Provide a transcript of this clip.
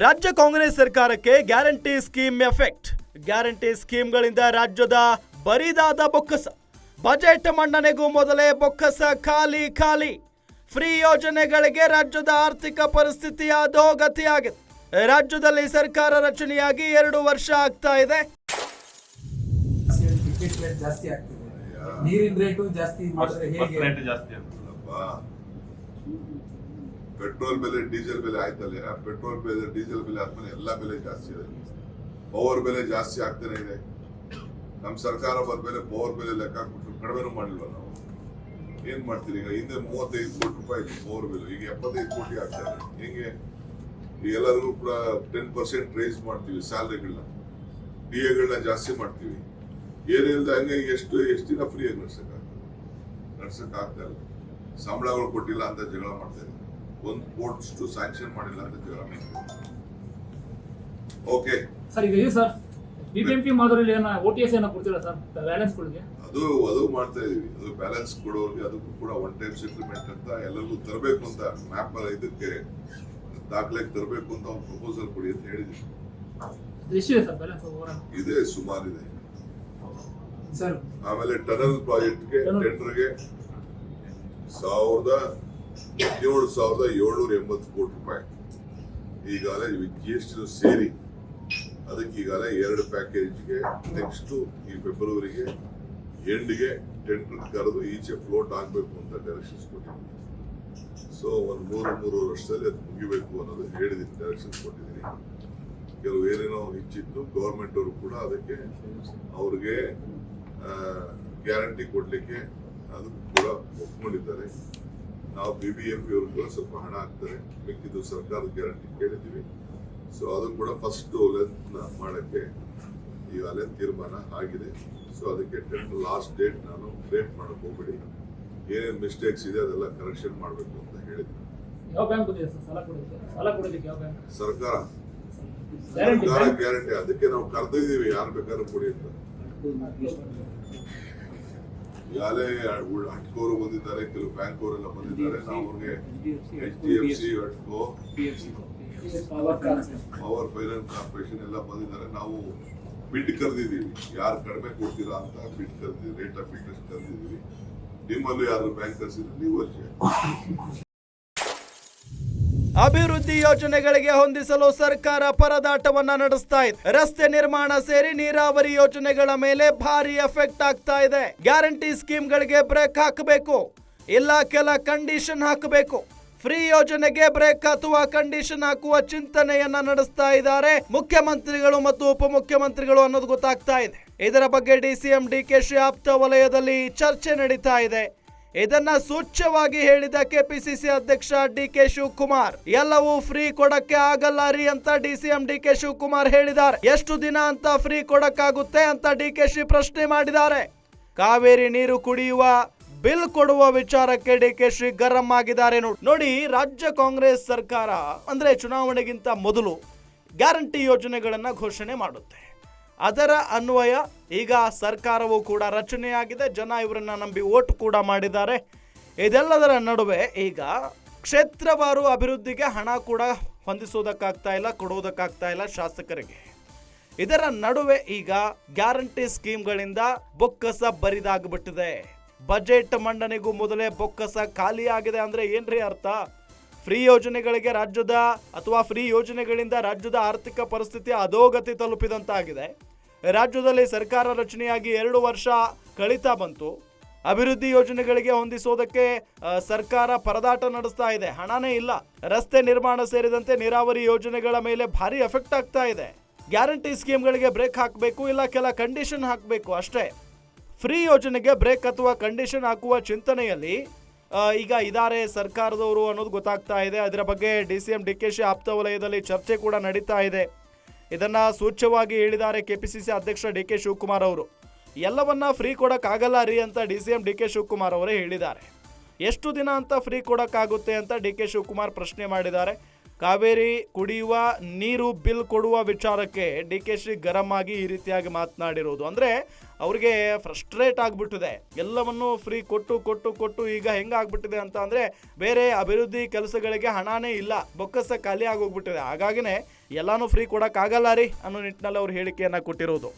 ರಾಜ್ಯ ಕಾಂಗ್ರೆಸ್ ಸರ್ಕಾರಕ್ಕೆ guarantee scheme effect. Guarantee ಸ್ಕೀಮ್ಗಳಿಂದ ರಾಜ್ಯದ ಬರಿದಾದ ಬೊಕ್ಕಸ. ಬಜೆಟ್ ಮಂಡನೆಗೂ ಮೊದಲೇ ಬೊಕ್ಕಸ ಖಾಲಿ ಖಾಲಿ. ಫ್ರೀ ಯೋಜನೆಗಳಿಗೆ ರಾಜ್ಯದ ಆರ್ಥಿಕ ಪರಿಸ್ಥಿತಿ ಅಧೋಗತಿಯಾಗಿದೆ. ರಾಜ್ಯದಲ್ಲಿ ಸರ್ಕಾರ ರಚನೆಯಾಗಿ ಎರಡು ವರ್ಷ ಆಗ್ತಾ ಇದೆ. ನೀರಿನ ರೇಟು ಜಾಸ್ತಿ ಮಾಡಿದ್ರೆ ಹೇಗೆ ರೇಟ್ ಜಾಸ್ತಿ ಅಂತ ಅಲ್ವಾ? ಪೆಟ್ರೋಲ್ ಬೆಲೆ, ಡೀಸೆಲ್ ಬೆಲೆ ಆಯ್ತಲ್ಲ? ಪೆಟ್ರೋಲ್ ಬೆಲೆ, ಡೀಸೆಲ್ ಬೆಲೆ ಆದ್ಮೇಲೆ ಎಲ್ಲ ಬೆಲೆ ಜಾಸ್ತಿ ಇದೆ. ಪವರ್ ಬೆಲೆ ಜಾಸ್ತಿ ಆಗ್ತಾನೆ ಇದೆ. ನಮ್ಮ ಸರ್ಕಾರ ಬಂದ್ಮೇಲೆ ಪವರ್ ಬೆಲೆ ಲೆಕ್ಕ ಹಾಕ್ಬಿಟ್ಟು ಕಡಿಮೆನೂ ಮಾಡಿಲ್ವ ನಾವು? ಏನ್ ಮಾಡ್ತೀರಿ ಈಗ? ಹಿಂದೆ ಮೂವತ್ತೈದು ಕೋಟಿ ರೂಪಾಯಿ ಪವರ್ ಬೆಲೆ, ಈಗ ಎಪ್ಪತ್ತೈದು ಕೋಟಿ ಆಗ್ತಾರೆ ಹೆಂಗೆ? ಈಗ ಎಲ್ಲರಿಗೂ ಕೂಡ ಟೆನ್ ಪರ್ಸೆಂಟ್ ರೈಸ್ ಮಾಡ್ತೀವಿ ಸ್ಯಾಲ್ರಿಗಳನ್ನ ಡಿ ಎಗಳನ್ನ ಜಾಸ್ತಿ ಮಾಡ್ತೀವಿ. ಏನಿಲ್ಲದ ಹಂಗೆ ಎಷ್ಟು ಎಷ್ಟು ದಿನ ಫ್ರೀ ಆಗಿ ನಡ್ಸಕ್ಕಾಗ್ತದೆ? ನಡ್ಸಕ್ಕಾಗ್ತಾ ಇಲ್ಲ. ಸಂಬಳಗಳು ಕೊಟ್ಟಿಲ್ಲ ಅಂತ ಜಗಳ ಮಾಡ್ತಾ ಇದ್ದಾರೆ ಒಂದು ಕೋರ್ಟ್ ಸ್ಯಾಂಕ್ಷನ್ ಮಾಡಿಲ್ಲ ಅಂತ ಕೇಳಿ ಓಕೆ ಸರ್ ಈಗ ಇದು ಸರ್ ಬಿಬಿಎಂಪಿ ಮಾದರಿಯಲ್ಲಿ ಏನೋ ಓ ಟಿ ಎಸ್ ಏನೋ ಕೊಡ್ತೀರಾ ಸರ್ ಬ್ಯಾಲೆನ್ಸ್ಗಳಿಗೆ ಅದು ಅದು ಮಾಡ್ತಾ ಇದೀವಿ. ಅದು ಬ್ಯಾಲೆನ್ಸ್ ಕೊಡೋರಿಗೆ ಅದಕ್ಕೂ ಕೂಡ ಒನ್ ಟೈಮ್ ಸೆಟಲ್ಮೆಂಟ್ ಅಂತ ಎಲ್ಲರಿಗೂ ತರಬೇಕು ಅಂತ ಮ್ಯಾಪ್ ಇದಕ್ಕೆ ದಾಖಲೆಗೆ ತರಬೇಕು ಅಂತ ಒಂದು ಪ್ರಪೋಸಲ್ ಕೊಡಿ ಅಂತ ಹೇಳಿದ್ವಿ. ಎಷ್ಟಿದೆ ಸರ್ ಬ್ಯಾಲೆನ್ಸ್ ಇದೆ ಸುಮಾರು ಇದೆ ಸರ್ ಆಮೇಲೆ ಟನಲ್ ಪ್ರಾಜೆಕ್ಟ್ಗೆ. ಟೆಂಡರ್ಗೆ ಸಾವಿರದ ಹದಿನೇಳು ಸಾವಿರದ ಏಳ್ನೂರ ಎಂಬತ್ತು ಕೋಟಿ ರೂಪಾಯಿ. ಈಗಾಗಲೇ ಜಿ ಎಸ್ ಟಿ ಸೇರಿ ಅದಕ್ಕೆ ಈಗಾಗಲೇ ಎರಡು ಪ್ಯಾಕೇಜ್ಗೆ ನೆಕ್ಸ್ಟ್ ಈ ಫೆಬ್ರವರಿಗೆ ಎಂಡ್ಗೆ ಟೆಂಡರ್ ಕರೆದು ಈಚೆ ಫ್ಲೋಟ್ ಆಗಬೇಕು ಅಂತ ಡೈರೆಕ್ಷನ್ಸ್ ಕೊಟ್ಟಿದ್ದೀನಿ. ಸೊ ಒಂದು ಮೂರು ಮೂರು ವರ್ಷದಲ್ಲಿ ಅದು ಮುಗಿಬೇಕು ಅನ್ನೋದು ಹೇಳಿದ್ದೀನಿ ಡೈರೆಕ್ಷನ್ಸ್ ಕೊಟ್ಟಿದ್ದೀನಿ. ಕೆಲವು ಏನೇನೋ ಹೆಚ್ಚಿತ್ತು ಗೌರ್ಮೆಂಟ್ ಅವರು ಕೂಡ ಅದಕ್ಕೆ ಅವ್ರಿಗೆ ಗ್ಯಾರಂಟಿ ಕೊಡಲಿಕ್ಕೆ ಅದು ಕೂಡ ಒಪ್ಕೊಂಡಿದ್ದಾರೆ. ನಾವು ಬಿ ಬಿ ಎಂ ಪಿ ಅವರು ಕೂಡ ಸ್ವಲ್ಪ ಹಣ ಹಾಕ್ತಾರೆ. ಮಿಕ್ಕಿದ್ದು ಸರ್ಕಾರದ ಗ್ಯಾರಂಟಿ ಕೇಳಿದ್ದೀವಿ. ಸೊ ಅದು ಕೂಡ ಫಸ್ಟ್ ಲೆಂತ್ ಮಾಡಕ್ಕೆ ಈಗಾಗಲೇ ತೀರ್ಮಾನ ಆಗಿದೆ. ಸೊ ಅದಕ್ಕೆ ಟೆಂತ್ ಲಾಸ್ಟ್ ಡೇಟ್ ನಾನು ಲೇಟ್ ಮಾಡಕ್ ಹೋಗ್ಬೇಡಿ. ಏನೇನು ಮಿಸ್ಟೇಕ್ಸ್ ಇದೆ ಅದೆಲ್ಲ ಕರೆಕ್ಷನ್ ಮಾಡಬೇಕು ಅಂತ ಹೇಳಿದ್ವಿ. ಸರ್ಕಾರ. ಗ್ಯಾರಂಟಿ ಸರ್ಕಾರ ಗ್ಯಾರಂಟಿ ಅದಕ್ಕೆ ನಾವು ಕರೆದಿದ್ದೀವಿ. ಯಾರು ಬೇಕಾದ್ರೂ ಕೊಡಿ ಅಂತ. ಈಗಾಗಲೇ ಅವರು ಬಂದಿದ್ದಾರೆ ಕೆಲವು ಬ್ಯಾಂಕ್ ಅವರೆಲ್ಲ ಬಂದಿದ್ದಾರೆ ನಾವು ಅವ್ರಿಗೆ ಎಚ್ ಡಿ ಎಫ್ ಸಿ ಅಟ್ಕೋ ಪವರ್ ಫೈನಾನ್ಸ್ ಕಾರ್ಪೊರೇಷನ್ ಎಲ್ಲ ಬಂದಿದ್ದಾರೆ. ನಾವು ಬಿಡ್ ಕರೆದಿದ್ದೀವಿ. ಯಾರು ಕಡಿಮೆ ಕೊಡ್ತೀರಾ ಅಂತ ಬಿಡ್ ಕರೆದಿದ್ದೀವಿ ರೇಟ್ ಆಫ್ ಇಂಟ್ರೆಸ್ಟ್ ಕರೆದಿದ್ದೀವಿ. ನಿಮ್ಮಲ್ಲೂ ಯಾರು ಬ್ಯಾಂಕರ್ಸ್ ಇದ್ರೆ ನೀವು ಅಷ್ಟೇ ಅಭಿವೃದ್ಧಿ ಯೋಜನೆಗಳಿಗೆ ಹೊಂದಿಸಲು ಸರ್ಕಾರ ಪರದಾಟವನ್ನ ನಡೆಸ್ತಾ ಇದೆ. ರಸ್ತೆ ನಿರ್ಮಾಣ ಸೇರಿ ನೀರಾವರಿ ಯೋಜನೆಗಳ ಮೇಲೆ ಭಾರಿ ಎಫೆಕ್ಟ್ ಆಗ್ತಾ ಇದೆ. ಗ್ಯಾರಂಟಿ ಸ್ಕೀಮ್ಗಳಿಗೆ ಬ್ರೇಕ್ ಹಾಕಬೇಕು. ಇಲ್ಲ, ಕೆಲ ಕಂಡೀಷನ್ ಹಾಕಬೇಕು. ಫ್ರೀ ಯೋಜನೆಗೆ ಬ್ರೇಕ್ ಅಥವಾ ಕಂಡೀಷನ್ ಹಾಕುವ ಚಿಂತನೆಯನ್ನ ನಡೆಸ್ತಾ ಇದ್ದಾರೆ ಮುಖ್ಯಮಂತ್ರಿಗಳು ಮತ್ತು ಉಪಮುಖ್ಯಮಂತ್ರಿಗಳು ಅನ್ನೋದು ಗೊತ್ತಾಗ್ತಾ ಇದೆ. ಇದರ ಬಗ್ಗೆ ಡಿಸಿಎಂ ಡಿಕೆಶಿ ಆಪ್ತ ವಲಯದಲ್ಲಿ ಚರ್ಚೆ ನಡೀತಾ ಇದೆ. ಇದನ್ನ ಸೂಚ್ಯವಾಗಿ ಹೇಳಿದ ಕೆಪಿಸಿಸಿ ಅಧ್ಯಕ್ಷ ಡಿ ಕೆ ಶಿವಕುಮಾರ್. ಎಲ್ಲವೂ ಫ್ರೀ ಕೊಡಕ್ಕೆ ಆಗಲ್ಲ ರೀ ಅಂತ ಡಿಸಿಎಂ ಡಿ ಕೆ ಶಿವಕುಮಾರ್ ಹೇಳಿದ್ದಾರೆ. ಎಷ್ಟು ದಿನ ಅಂತ ಫ್ರೀ ಕೊಡಕ್ಕಾಗುತ್ತೆ ಅಂತ ಡಿ ಕೆ ಶಿ ಪ್ರಶ್ನೆ ಮಾಡಿದ್ದಾರೆ. ಕಾವೇರಿ ನೀರು ಕುಡಿಯುವ, ಬಿಲ್ ಕೊಡುವ ವಿಚಾರಕ್ಕೆ ಡಿ ಕೆ ಶಿ ಗರಂ ಆಗಿದ್ದಾರೆ ನೋಡಿ, ರಾಜ್ಯ ಕಾಂಗ್ರೆಸ್ ಸರ್ಕಾರ ಅಂದ್ರೆ ಚುನಾವಣೆಗಿಂತ ಮೊದಲು ಗ್ಯಾರಂಟಿ ಯೋಜನೆಗಳನ್ನ ಘೋಷಣೆ ಮಾಡುತ್ತೆ. ಅದರ ಅನ್ವಯ ಈಗ ಸರ್ಕಾರವು ಕೂಡ ರಚನೆಯಾಗಿದೆ. ಜನ ಇವರನ್ನ ನಂಬಿ ಓಟ್ ಕೂಡ ಮಾಡಿದ್ದಾರೆ. ಇದೆಲ್ಲದರ ನಡುವೆ ಈಗ ಕ್ಷೇತ್ರವಾರು ಅಭಿವೃದ್ಧಿಗೆ ಹಣ ಕೂಡ ಹೊಂದಿಸೋದಕ್ಕಾಗ್ತಾ ಇಲ್ಲ ಕೊಡುವುದಕ್ಕಾಗ್ತಾ ಇಲ್ಲ ಶಾಸಕರಿಗೆ. ಇದರ ನಡುವೆ ಈಗ ಗ್ಯಾರಂಟಿ ಸ್ಕೀಮ್ಗಳಿಂದ ಬೊಕ್ಕಸ ಬರಿದಾಗ್ಬಿಟ್ಟಿದೆ. ಬಜೆಟ್ ಮಂಡನೆಗೂ ಮೊದಲೇ ಬೊಕ್ಕಸ ಖಾಲಿಯಾಗಿದೆ ಅಂದ್ರೆ ಏನ್ರಿ ಅರ್ಥ? ಫ್ರೀ ಯೋಜನೆಗಳಿಗೆ ರಾಜ್ಯದ ಅಥವಾ ಫ್ರೀ ಯೋಜನೆಗಳಿಂದ ರಾಜ್ಯದ ಆರ್ಥಿಕ ಪರಿಸ್ಥಿತಿ ಅಧೋಗತಿ ತಲುಪಿದಂತಾಗಿದೆ. ರಾಜ್ಯದಲ್ಲಿ ಸರ್ಕಾರ ರಚನೆಯಾಗಿ ಎರಡು ವರ್ಷ ಕಳೀತಾ ಬಂತು. ಅಭಿವೃದ್ಧಿ ಯೋಜನೆಗಳಿಗೆ ಹೊಂದಿಸೋದಕ್ಕೆ ಸರ್ಕಾರ ಪರದಾಟ ನಡೆಸ್ತಾ ಇದೆ. ಹಣನೇ ಇಲ್ಲ. ರಸ್ತೆ ನಿರ್ಮಾಣ ಸೇರಿದಂತೆ ನೀರಾವರಿ ಯೋಜನೆಗಳ ಮೇಲೆ ಭಾರಿ ಎಫೆಕ್ಟ್ ಆಗ್ತಾ ಇದೆ. ಗ್ಯಾರಂಟಿ ಸ್ಕೀಮ್ಗಳಿಗೆ ಬ್ರೇಕ್ ಹಾಕಬೇಕು ಇಲ್ಲ ಕೆಲ ಕಂಡೀಷನ್ ಹಾಕಬೇಕು ಅಷ್ಟೇ. ಫ್ರೀ ಯೋಜನೆಗೆ ಬ್ರೇಕ್ ಅಥವಾ ಕಂಡೀಷನ್ ಹಾಕುವ ಚಿಂತನೆಯಲ್ಲಿ ಈಗ ಇದಾರೆ ಸರ್ಕಾರದವರು ಅನ್ನೋದು ಗೊತ್ತಾಗ್ತಾ ಇದೆ. ಅದರ ಬಗ್ಗೆ D C M D K Shi ಆಪ್ತ ವಲಯದಲ್ಲಿ ಚರ್ಚೆ ಕೂಡ ನಡೀತಾ ಇದೆ. ಇದನ್ನ ಸೂಚ್ಯವಾಗಿ ಹೇಳಿದ್ದಾರೆ ಕೆಪಿಸಿಸಿ ಅಧ್ಯಕ್ಷ ಡಿ ಕೆ ಶಿವಕುಮಾರ್ ಅವರು. ಎಲ್ಲವನ್ನ ಫ್ರೀ ಕೊಡೋಕ್ಕಾಗಲ್ಲ ರೀ ಅಂತ D C M D K Shivakumar ಅವರೇ ಹೇಳಿದ್ದಾರೆ. ಎಷ್ಟು ದಿನ ಅಂತ ಫ್ರೀ ಕೊಡೋಕ್ಕಾಗುತ್ತೆ ಅಂತ ಡಿ ಕೆ ಶಿವಕುಮಾರ್ ಪ್ರಶ್ನೆ ಮಾಡಿದ್ದಾರೆ. ಕಾವೇರಿ ಕುಡಿಯುವ ನೀರು ಬಿಲ್ ಕೊಡುವ ವಿಚಾರಕ್ಕೆ ಡಿ ಕೆ ಶಿ ಗರಂ ಆಗಿ ಈ ರೀತಿಯಾಗಿ ಮಾತನಾಡಿರೋದು. ಅಂದರೆ ಅವ್ರಿಗೆ ಫ್ರಸ್ಟ್ರೇಟ್ ಆಗಿಬಿಟ್ಟಿದೆ. ಎಲ್ಲವನ್ನು ಫ್ರೀ ಕೊಟ್ಟು ಕೊಟ್ಟು ಕೊಟ್ಟು ಈಗ ಹೆಂಗಾಗ್ಬಿಟ್ಟಿದೆ ಅಂತ ಅಂದರೆ ಬೇರೆ ಅಭಿವೃದ್ಧಿ ಕೆಲಸಗಳಿಗೆ ಹಣನೇ ಇಲ್ಲ. ಬೊಕ್ಕಸ ಖಾಲಿ ಆಗೋಗ್ಬಿಟ್ಟಿದೆ. ಹಾಗಾಗಿನೇ ಎಲ್ಲಾನು ಫ್ರೀ ಕೊಡೋಕ್ಕಾಗಲ್ಲ ರೀ ಅನ್ನೋ ನಿಟ್ಟಿನಲ್ಲಿ ಅವ್ರು ಹೇಳಿಕೆಯನ್ನು ಕೊಟ್ಟಿರೋದು.